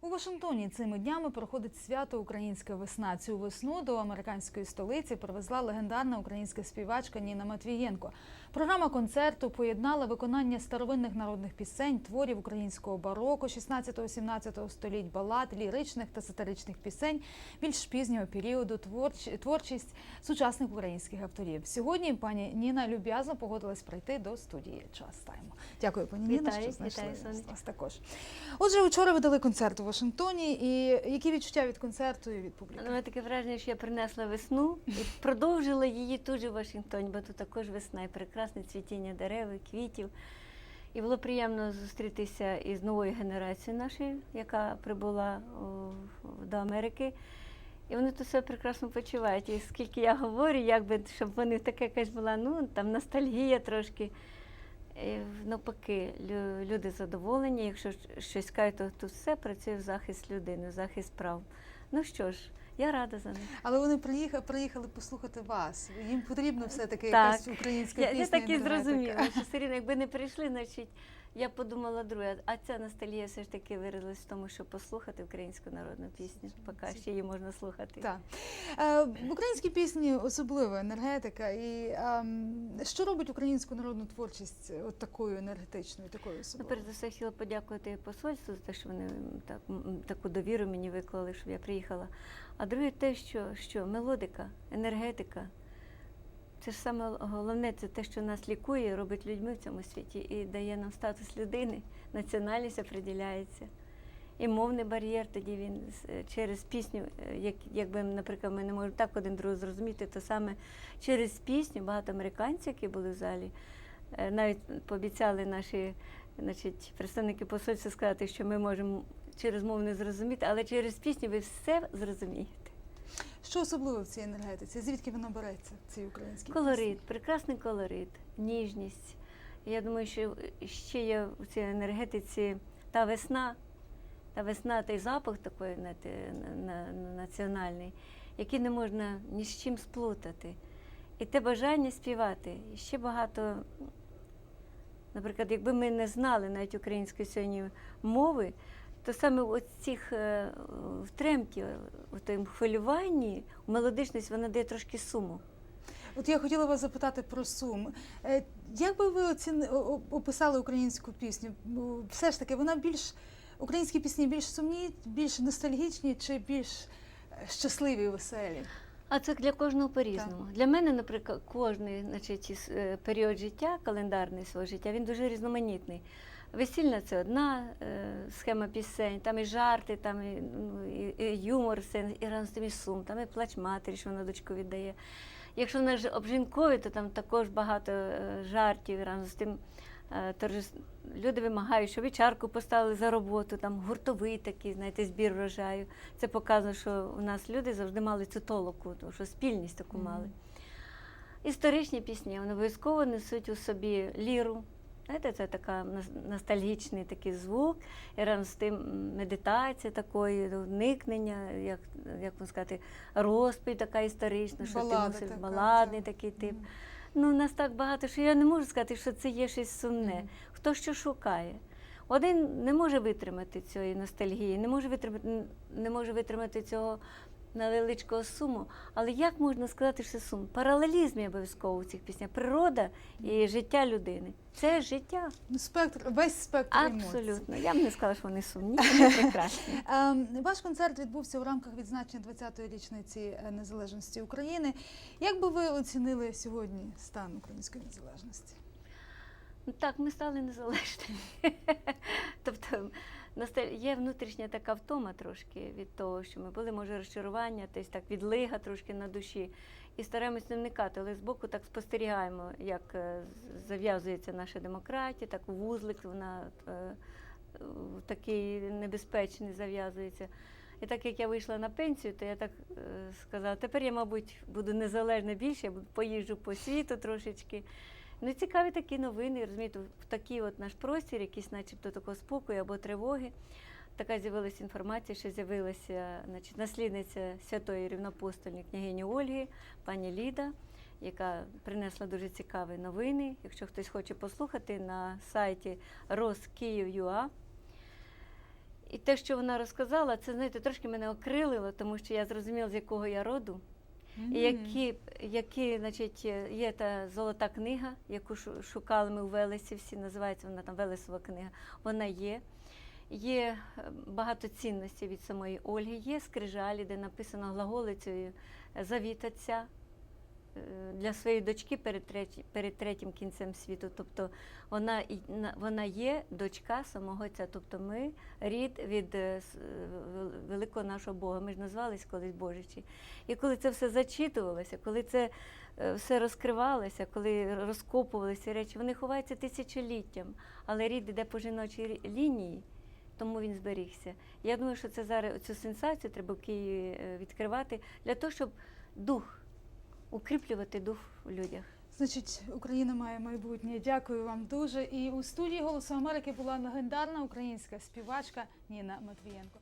У Вашингтоні цими днями проходить свято Українська весна. Цю весну до американської столиці привезла легендарна українська співачка Ніна Матвієнко. Програма концерту поєднала виконання старовинних народних пісень, творів українського бароко 16-17 століть, балад, ліричних та сатиричних пісень більш пізнього періоду, творч- творчість сучасних українських авторів. Сьогодні пані Ніна люб'язно погодилась прийти до студії Час Тайму. Дякую, пані Ніна, Вітаю, що знайшли нас, вас також. Отже, вчора ви дали концерт у Вашингтоні. І які відчуття від концерту і від публіки? У мене таке враження, що я принесла весну і продовжила її тут же в Вашингтоні, бо тут також весна і прекрасне цвітіння дерев, квітів. І було приємно зустрітися із новою генерацією нашою, яка прибула до Америки. І вони тут себе прекрасно почувають. І скільки я говорю, якби, щоб вони така якась була, ну там ностальгія трошки. І навпаки, лю- люди задоволені. Якщо щось кажуть, то тут все працює в захист людини, в захист прав. Ну що ж, я рада за них. Але вони приїхали, приїхали послухати вас. Їм потрібно все-таки Так. якась українська Я, пісня. я так і зрозуміла, що все рівно, якби не прийшли, значить, я подумала друге, а ця ностальгія все ж таки виразилась в тому, щоб послухати українську народну пісню, поки ще її можна слухати. Так. Е, в українській пісні особлива енергетика. І ем, що робить українську народну творчість от такою енергетичною, такою Ну, особливою? перш за все, хотіла подякувати посольству за те, що вони так, таку довіру мені виклали, щоб я приїхала. А друге, те, що, що мелодика, енергетика. Це ж саме головне, це те, що нас лікує, робить людьми в цьому світі і дає нам статус людини, національність определяється. І мовний бар'єр тоді він е, через пісню, е, як, якби, наприклад, ми не можемо так один другого зрозуміти, то саме через пісню багато американців, які були в залі, е, навіть пообіцяли наші значить, представники посольства сказати, що ми можемо через мову не зрозуміти, але через пісню ви все зрозумієте. Що особливо в цій енергетиці? Звідки вона береться цій українській Колорит, прекрасний колорит, ніжність. Я думаю, що ще є в цій енергетиці та весна, та весна, той запах такий на, на, на- національний, який не можна ні з чим сплутати. І те бажання співати. Ще багато, наприклад, якби ми не знали навіть української сьогодні мови, то саме у цих е, втремків, у тому хвилюванні, мелодичність вона дає трошки суму. От я хотіла вас запитати про сум. Е, Як би ви оціни, описали українську пісню? Все ж таки, вона більш українські пісні більш сумні, більш ностальгічні чи більш е, щасливі, веселі? А це для кожного по-різному. Для мене, наприклад, кожний значить, е, період життя, календарний свого життя, він дуже різноманітний. Весільна це одна е, схема пісень, там і жарти, там і, ну, і, і юмор, і разом з тим і сум, там і плач матері, що вона дочку віддає. Якщо вона ж обжинкові, то там також багато е, жартів, разом з тим е, торжес- люди вимагають, щоб і чарку поставили за роботу, там гуртовий такий, знаєте, збір врожаю. Це показує, що у нас люди завжди мали цю толоку, тому що спільність таку мали. Історичні пісні вони обов'язково несуть у собі ліру. Знаєте, це така ностальгічний такий звук, і разом з тим медитація такої, уникнення, як, як можна сказати, розпить така історична, що Балада ти мусив така, баладний так. такий тип. Мгм. Ну, нас так багато, що я не можу сказати, що це є щось сумне. Мгм. Хто що шукає. Один не може витримати цієї ностальгії, не може витримати, не може витримати цього невеличкого суму. Але як можна сказати, що сум? Паралелізм є обов'язково у цих піснях. Природа і життя людини. Це життя. Спектр, весь спектр емоцій. Абсолютно. Я б не сказала, що вони сумні, вони прекрасні. Ем, Ваш концерт відбувся у рамках відзначення 20-ї річниці е, незалежності України. Як би ви оцінили сьогодні стан української незалежності? Ну, Так, ми стали незалежними. тобто є внутрішня така втома трошки від того, що ми були, може, розчарування, десь так відлига трошки на душі. І стараємось не вникати, але збоку так спостерігаємо, як е, зав'язується наша демократія, так вузлик вона е, в такий небезпечний зав'язується. І так як я вийшла на пенсію, то я так е, сказала, тепер я, мабуть, буду незалежна більше, я поїжджу по світу трошечки. Ну, цікаві такі новини, розумієте, в такий от наш простір, якийсь начебто такого спокою або тривоги. Така з'явилася інформація, що з'явилася значить, наслідниця святої рівнопостольної княгині Ольги, пані Ліда, яка принесла дуже цікаві новини. Якщо хтось хоче послухати на сайті Roskyiv.ua. І те, що вона розказала, це знаєте, трошки мене окрилило, тому що я зрозуміла, з якого я роду. І які, які значить, є та золота книга, яку шу- шукали ми у Велесі, всі називається вона там Велесова книга. Вона є. Є е, багато цінностей від самої Ольги, є скрижалі, де написано глаголицею завіт отця е, для своєї дочки перед, треті, перед третім кінцем світу. Тобто вона, вона є дочка самого отця. Тобто ми рід від е, е, вел- великого нашого Бога. Ми ж назвались колись Божичі. І коли це все зачитувалося, коли це е, все розкривалося, коли розкопувалися речі, вони ховаються тисячоліттям, але рід іде по жіночій лінії. Тому він зберігся. Я думаю, що це зараз цю сенсацію треба в Києві е, відкривати для того, щоб дух, укріплювати дух в людях. Значить, Україна має майбутнє. Дякую вам дуже. І у студії Голосу Америки була легендарна українська співачка Ніна Матвієнко.